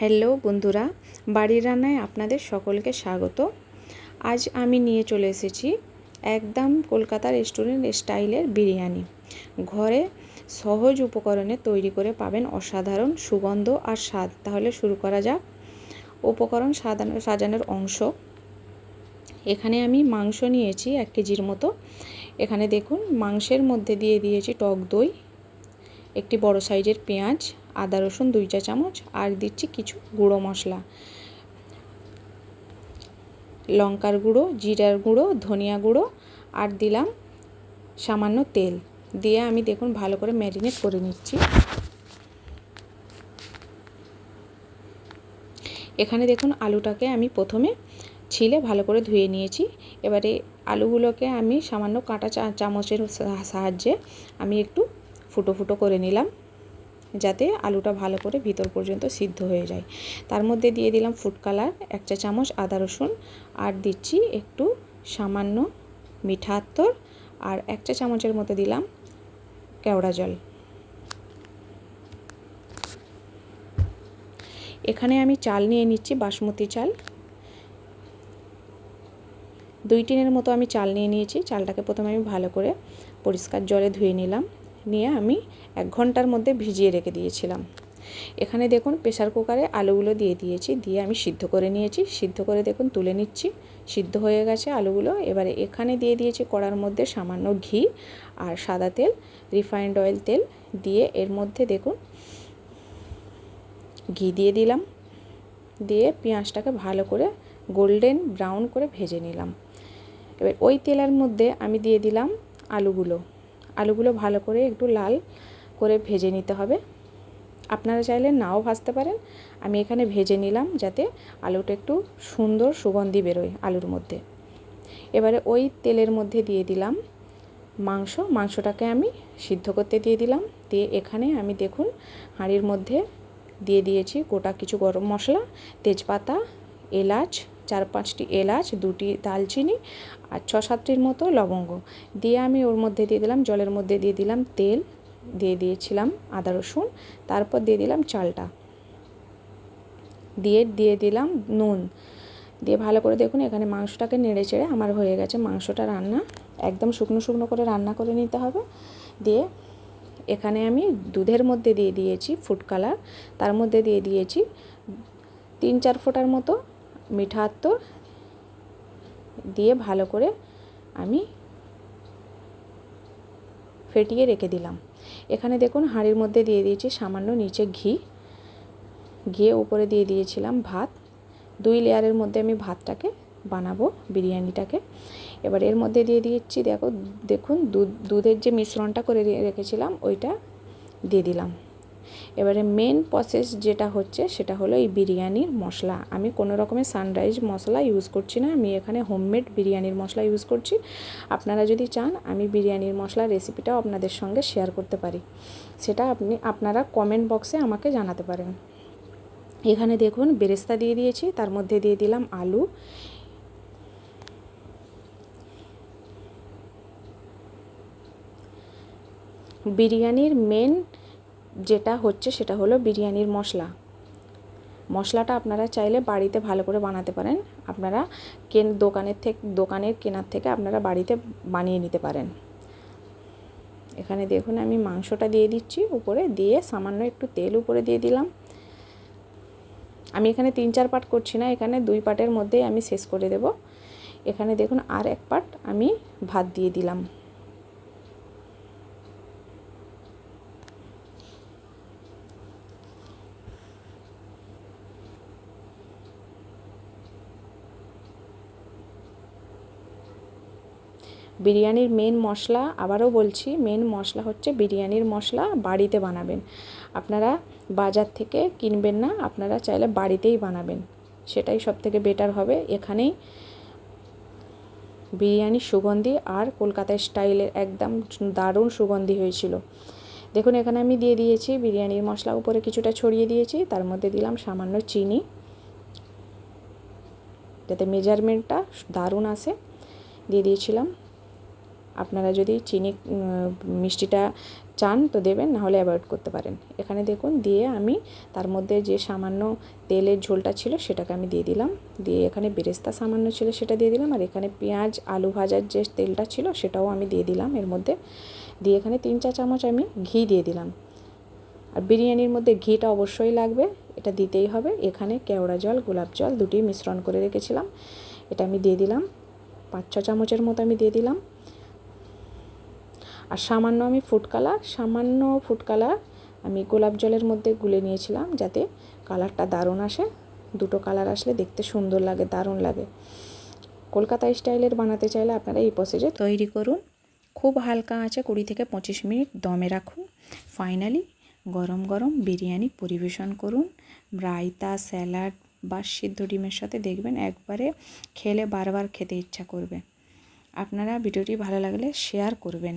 Hello বন্ধুরা, বাড়ির রান্নায় আপনাদের সকলকে স্বাগত। আজ আমি নিয়ে চলে এসেছি একদম কলকাতা রেস্টুরেন্ট স্টাইলের বিরিয়ানি। ঘরে সহজ উপকরণে তৈরি করে পাবেন অসাধারণ সুগন্ধ আর স্বাদ। তাহলে শুরু করা যাক। উপকরণ সাজানো সাজানোর অংশ। এখানে আমি মাংস নিয়েছি এক কেজির মতো। এখানে দেখুন, মাংসের মধ্যে দিয়ে দিয়েছি টক দই। একটি বড় সাইজের পেঁয়াজ, আদা, রসুন, দুই চা চামচ, আর দিচ্ছি কিছু গুঁড়ো মশলা। লঙ্কার গুঁড়ো, জিরার গুঁড়ো, ধনিয়া গুঁড়ো, আর দিলাম সামান্য তেল। দিয়ে আমি দেখুন ভালো করে ম্যারিনেট করে নিচ্ছি। এখানে দেখুন আলুটাকে আমি প্রথমে ছিলে ভালো করে ধুয়ে নিয়েছি। এবারে আলুগুলোকে আমি সামান্য কাঁটা চামচের সাহায্যে আমি একটু ফুটো ফুটো করে নিলাম, যাতে আলুটা ভালো করে ভিতর পর্যন্ত সিদ্ধ হয়ে যায়। তার মধ্যে দিয়ে দিলাম ফুড কালার, এক চা চামচ আদা রসুন, আর দিচ্ছি একটু সামান্য মিঠা আর এক চা চামচের মতো দিলাম কেওড়া জল। এখানে আমি চাল নিয়ে নিচ্ছি, বাসমতি চাল। দুই টিনের মতো আমি চাল নিয়ে নিয়েছি, চালটাকে প্রথমে আমি ভালো করে পরিষ্কার জলে ধুয়ে নিলাম। নিয়ে আমি এক ঘণ্টার মধ্যে ভিজিয়ে রেখে দিয়েছিলাম। এখানে দেখুন প্রেশার কুকারে আলুগুলো দিয়ে দিয়েছি, দিয়ে আমি সিদ্ধ করে নিয়েছি। সিদ্ধ করে দেখুন তুলে নিচ্ছি, সিদ্ধ হয়ে গেছে আলুগুলো। এবারে এখানে দিয়ে দিয়েছি কড়ার মধ্যে সামান্য ঘি আর সাদা তেল, রিফাইন্ড অয়েল তেল দিয়ে এর মধ্যে দেখুন ঘি দিয়ে দিলাম। দিয়ে পেঁয়াজটাকে ভালো করে গোল্ডেন ব্রাউন করে ভেজে নিলাম। এবার ওই তেলের মধ্যে আমি দিয়ে দিলাম আলুগুলো। আলুগুলো ভালো করে একটু লাল করে ভেজে নিতে হবে। আপনারা চাইলে নাও ভাজতে পারেন। আমি এখানে ভেজে নিলাম যাতে আলুটা একটু সুন্দর সুগন্ধি বেরোয় আলুর মধ্যে। এবারে ওই তেলের মধ্যে দিয়ে দিলাম মাংস। মাংসটাকে আমি সিদ্ধ করতে দিয়ে দিলাম। দিয়ে এখানে আমি দেখুন হাঁড়ির মধ্যে দিয়ে দিয়েছি গোটা কিছু গরম মশলা, তেজপাতা, এলাচ চার পাঁচটি এলাচ, দুটি দালচিনি আর ছ সাতটির মতো লবঙ্গ। দিয়ে আমি ওর মধ্যে দিয়ে দিলাম, জলের মধ্যে দিয়ে দিলাম তেল, দিয়ে দিয়েছিলাম আদা রসুন, তারপর দিয়ে দিলাম চালটা। দিয়ে দিয়ে দিলাম নুন। দিয়ে ভালো করে দেখুন এখানে মাংসটাকে নেড়ে চেড়ে আমার হয়ে গেছে। মাংসটা রান্না একদম শুকনো শুকনো করে রান্না করে নিতে হবে। দিয়ে এখানে আমি দুধের মধ্যে দিয়ে দিয়েছি ফুড কালার। তার মধ্যে দিয়ে দিয়েছি তিন চার ফোঁটার মতো মিঠা দিয়ে ভালো করে আমি ফেটিয়ে রেখে দিলাম। এখানে দেখুন হাঁড়ির মধ্যে দিয়ে দিয়েছি সামান্য নিচে ঘি। ঘিয়ে উপরে দিয়ে দিয়েছিলাম ভাত। দুই লেয়ারের মধ্যে আমি ভাতটাকে বানাবো, বিরিয়ানিটাকে। এবার এর মধ্যে দিয়ে দিচ্ছি দেখো, দেখুন, দুধ, দুধের যে মিশ্রণটা করে রেখেছিলাম, ওইটা দিয়ে দিলাম। এবারে মেন প্রসেস যেটা হচ্ছে সেটা হলো এই বিরিয়ানির মশলা। আমি কোনো রকমের সানরাইজ মশলা ইউজ করছি না, আমি এখানে হোমমেড বিরিয়ানির মশলা ইউজ করছি। আপনারা যদি চান, আমি বিরিয়ানির মশলার রেসিপিটাও আপনাদের সঙ্গে শেয়ার করতে পারি। সেটা আপনি, আপনারা কমেন্ট বক্সে আমাকে জানাতে পারেন। এখানে দেখুন, বেরেস্তা দিয়ে দিয়েছি, তার মধ্যে দিয়ে দিলাম আলু। বিরিয়ানির মেন যেটা হচ্ছে সেটা হলো বিরিয়ানির মশলা। মশলাটা আপনারা চাইলে বাড়িতে ভালো করে বানাতে পারেন। আপনারা কেন দোকানের থেকে, দোকানের কেনার থেকে আপনারা বাড়িতে বানিয়ে নিতে পারেন। এখানে দেখুন আমি মাংসটা দিয়ে দিচ্ছি উপরে, দিয়ে সামান্য একটু তেল উপরে দিয়ে দিলাম। আমি এখানে তিন চার পাট করছি না, এখানে দুই পাটের মধ্যেই আমি শেষ করে দেব। এখানে দেখুন আর এক পাট আমি ভাত দিয়ে দিলাম। বিরিয়ানির মেন মশলা, আবারও বলছি মেন মশলা হচ্ছে বিরিয়ানির মশলা বাড়িতে বানাবেন। আপনারা বাজার থেকে কিনবেন না, আপনারা চাইলে বাড়িতেই বানাবেন। সেটাই সব থেকে বেটার হবে। এখানেই বিরিয়ানির সুগন্ধি আর কলকাতার স্টাইলের একদম দারুণ সুগন্ধি হয়েছিল। দেখুন, এখানে আমি দিয়ে দিয়েছি বিরিয়ানির মশলা, উপরে কিছুটা ছড়িয়ে দিয়েছি, তার মধ্যে দিলাম সামান্য চিনি। যাতে মেজারমেন্টটা দারুণ আসে, দিয়ে দিয়েছিলাম আপনারা যদি চিনি মিষ্টিটা চান তো দেবেন, নাহলে অ্যাভয়েড করতে পারেন। এখানে দেখুন, দিয়ে আমি তার মধ্যে যে সামান্য তেলের ঝোলটা ছিল সেটাকে আমি দিয়ে দিলাম। দিয়ে এখানে বেরেস্তা সামান্য ছিল সেটা দিয়ে দিলাম, আর এখানে পেঁয়াজ, আলু ভাজার যে তেলটা ছিল সেটাও আমি দিয়ে দিলাম এর মধ্যে। দিয়ে এখানে তিন চা চামচ আমি ঘি দিয়ে দিলাম। আর বিরিয়ানির মধ্যে ঘিটা অবশ্যই লাগবে, এটা দিতেই হবে। এখানে কেওড়া জল, গোলাপ জল দুটি মিশ্রণ করে রেখেছিলাম। এটা আমি দিয়ে দিলাম। পাঁচ ছ চামচের মতো আমি দিয়ে দিলাম। আর সামান্য আমি ফুড কালার সামান্য ফুড কালার আমি গোলাপ জলের মধ্যে গুলে নিয়েছিলাম যাতে কালারটা দারুণ আসে। দুটো কালার আসলে দেখতে সুন্দর লাগে, দারুণ লাগে। কলকাতা স্টাইলের বানাতে চাইলে আপনারা এই প্রসেসে তৈরি করুন। খুব হালকা আছে কুড়ি থেকে পঁচিশ মিনিট দমে রাখুন। ফাইনালি গরম গরম বিরিয়ানি পরিবেশন করুন। রায়তা, স্যালাড বা সিদ্ধ ডিমের সাথে দেখবেন একবারে খেলে বারবার খেতে ইচ্ছা করবে। আপনারা ভিডিওটি ভালো লাগলে শেয়ার করবেন।